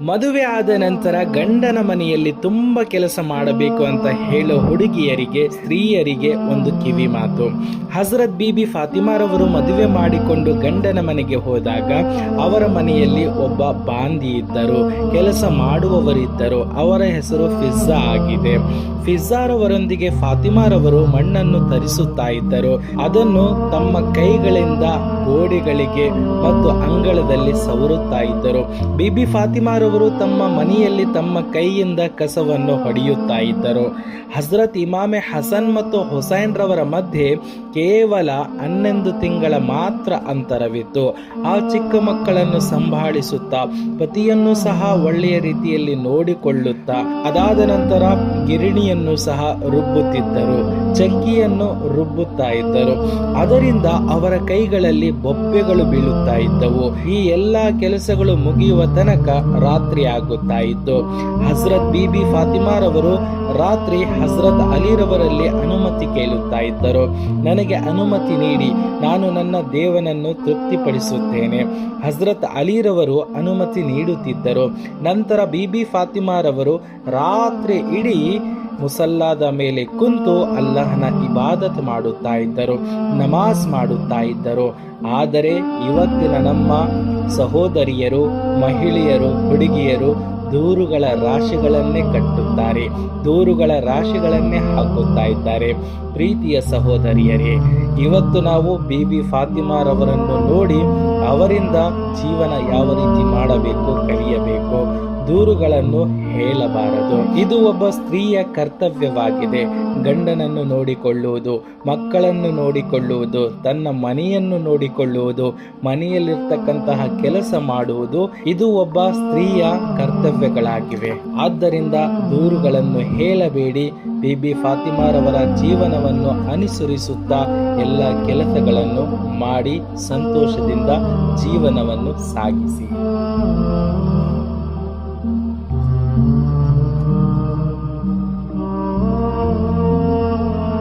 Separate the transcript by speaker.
Speaker 1: ಮದುವೆ ಆದ ನಂತರ ಗಂಡನ ಮನೆಯಲ್ಲಿ ತುಂಬ ಕೆಲಸ ಮಾಡಬೇಕು ಅಂತ ಹೇಳೋ ಹುಡುಗಿಯರಿಗೆ, ಸ್ತ್ರೀಯರಿಗೆ ಒಂದು ಕಿವಿ ಮಾತು. ಹಜರತ್ ಬಿಬಿ ಫಾತಿಮಾರವರು ಮದುವೆ ಮಾಡಿಕೊಂಡು ಗಂಡನ ಮನೆಗೆ ಹೋದಾಗ ಅವರ ಮನೆಯಲ್ಲಿ ಒಬ್ಬ ಬಾಂದಿ ಇದ್ದರು. ಕೆಲಸ ಮಾಡುವವರಿದ್ದರು. ಅವರ ಹೆಸರು ಫಿಜ್ಜಾ ಆಗಿದೆ. ಫಿಜ್ಜಾರವರೊಂದಿಗೆ ಫಾತಿಮಾರವರು ಮಣ್ಣನ್ನು ತರಿಸುತ್ತಾ ಇದ್ದರು. ಅದನ್ನು ತಮ್ಮ ಕೈಗಳಿಂದ ಗೋಡೆಗಳಿಗೆ ಮತ್ತು ಅಂಗಳದಲ್ಲಿ ಸವರುತ್ತಾ ಇದ್ದರು. ಬಿಬಿ ಫಾತಿಮಾರವರು ತಮ್ಮ ಮನೆಯಲ್ಲಿ ತಮ್ಮ ಕೈಯಿಂದ ಕಸವನ್ನು ಹೊಡೆಯುತ್ತಾ ಇದ್ದರು. ಹಜರತ್ ಇಮಾಮೆ ಹಸನ್ ಮತ್ತು ಹುಸೈನ್ ರವರ ಮಧ್ಯೆ ಕೇವಲ ಹನ್ನೊಂದು ತಿಂಗಳ ಮಾತ್ರ ಅಂತರವಿತ್ತು. ಆ ಚಿಕ್ಕ ಮಕ್ಕಳನ್ನು ಸಂಭಾಳಿಸುತ್ತಾ ಪತಿಯನ್ನು ಸಹ ಒಳ್ಳೆಯ ರೀತಿಯಲ್ಲಿ ನೋಡಿಕೊಳ್ಳುತ್ತಾ ಅದಾದ ನಂತರ ಗಿರಣಿಯನ್ನು ಸಹ ರುಬ್ಬುತ್ತಿದ್ದರು. ಚಕ್ಕಿಯನ್ನು ರುಬ್ಬುತ್ತಾ ಇದ್ದರು. ಅದರಿಂದ ಅವರ ಕೈಗಳಲ್ಲಿ ಬೊಬ್ಬೆಗಳು ಬೀಳುತ್ತಾ ಇದ್ದವು. ಈ ಎಲ್ಲಾ ಕೆಲಸಗಳು ಮುಗಿಯುವ ತನಕ ರಾತ್ರಿ ಆಗುತ್ತಾ ಇತ್ತು. ಹಜರತ್ ಬಿಬಿ ಫಾತಿಮಾರವರು ರಾತ್ರಿ ಹಜರತ್ ಅಲಿರವರಲ್ಲಿ ಅನುಮತಿ ಕೇಳುತ್ತಾ ಇದ್ದರು. ನನಗೆ ಅನುಮತಿ ನೀಡಿ, ನಾನು ನನ್ನ ದೇವನನ್ನು ತೃಪ್ತಿಪಡಿಸುತ್ತೇನೆ. ಹಜರತ್ ಅಲಿರವರು ಅನುಮತಿ ನೀಡುತ್ತಿದ್ದರು. ನಂತರ ಬಿಬಿ ಫಾತಿಮಾರವರು ರಾತ್ರಿ ಇಡೀ ಮುಸಲ್ಲಾದ ಮೇಲೆ ಕುಂತು ಅಲ್ಲಹನ ಇಬಾದತ್ ಮಾಡುತ್ತಾ ಇದ್ದರು, ನಮಾಜ್ ಮಾಡುತ್ತಾ ಇದ್ದರು. ಆದರೆ ಇವತ್ತಿನ ನಮ್ಮ ಸಹೋದರಿಯರು, ಮಹಿಳೆಯರು, ಹುಡುಗಿಯರು ದೂರುಗಳ ರಾಶಿಗಳನ್ನೇ ಕಟ್ಟುತ್ತಾರೆ, ದೂರುಗಳ ರಾಶಿಗಳನ್ನೇ ಹಾಕುತ್ತಾ ಇದ್ದಾರೆ. ಪ್ರೀತಿಯ ಸಹೋದರಿಯರೇ, ಇವತ್ತು ನಾವು ಬಿ ಬಿ ಫಾತಿಮಾರವರನ್ನು ನೋಡಿ ಅವರಿಂದ ಜೀವನ ಯಾವ ರೀತಿ ಮಾಡಬೇಕು, ಕಲಿಯಬೇಕು. ದೂರುಗಳನ್ನು ಹೇಳಬಾರದು. ಇದು ಒಬ್ಬ ಸ್ತ್ರೀಯ ಕರ್ತವ್ಯವಾಗಿದೆ. ಗಂಡನನ್ನು ನೋಡಿಕೊಳ್ಳುವುದು, ಮಕ್ಕಳನ್ನು ನೋಡಿಕೊಳ್ಳುವುದು, ತನ್ನ ಮನೆಯನ್ನು ನೋಡಿಕೊಳ್ಳುವುದು, ಮನೆಯಲ್ಲಿರ್ತಕ್ಕಂತಹ ಕೆಲಸ ಮಾಡುವುದು, ಇದು ಒಬ್ಬ ಸ್ತ್ರೀಯ ಕರ್ತವ್ಯಗಳಾಗಿವೆ. ಆದ್ದರಿಂದ ದೂರುಗಳನ್ನು ಹೇಳಬೇಡಿ. ಬಿಬಿ ಫಾತಿಮಾರವರ ಜೀವನವನ್ನು ಅನುಸರಿಸುತ್ತಾ ಎಲ್ಲ ಕೆಲಸಗಳನ್ನು ಮಾಡಿ ಸಂತೋಷದಿಂದ ಜೀವನವನ್ನು ಸಾಗಿಸಿ.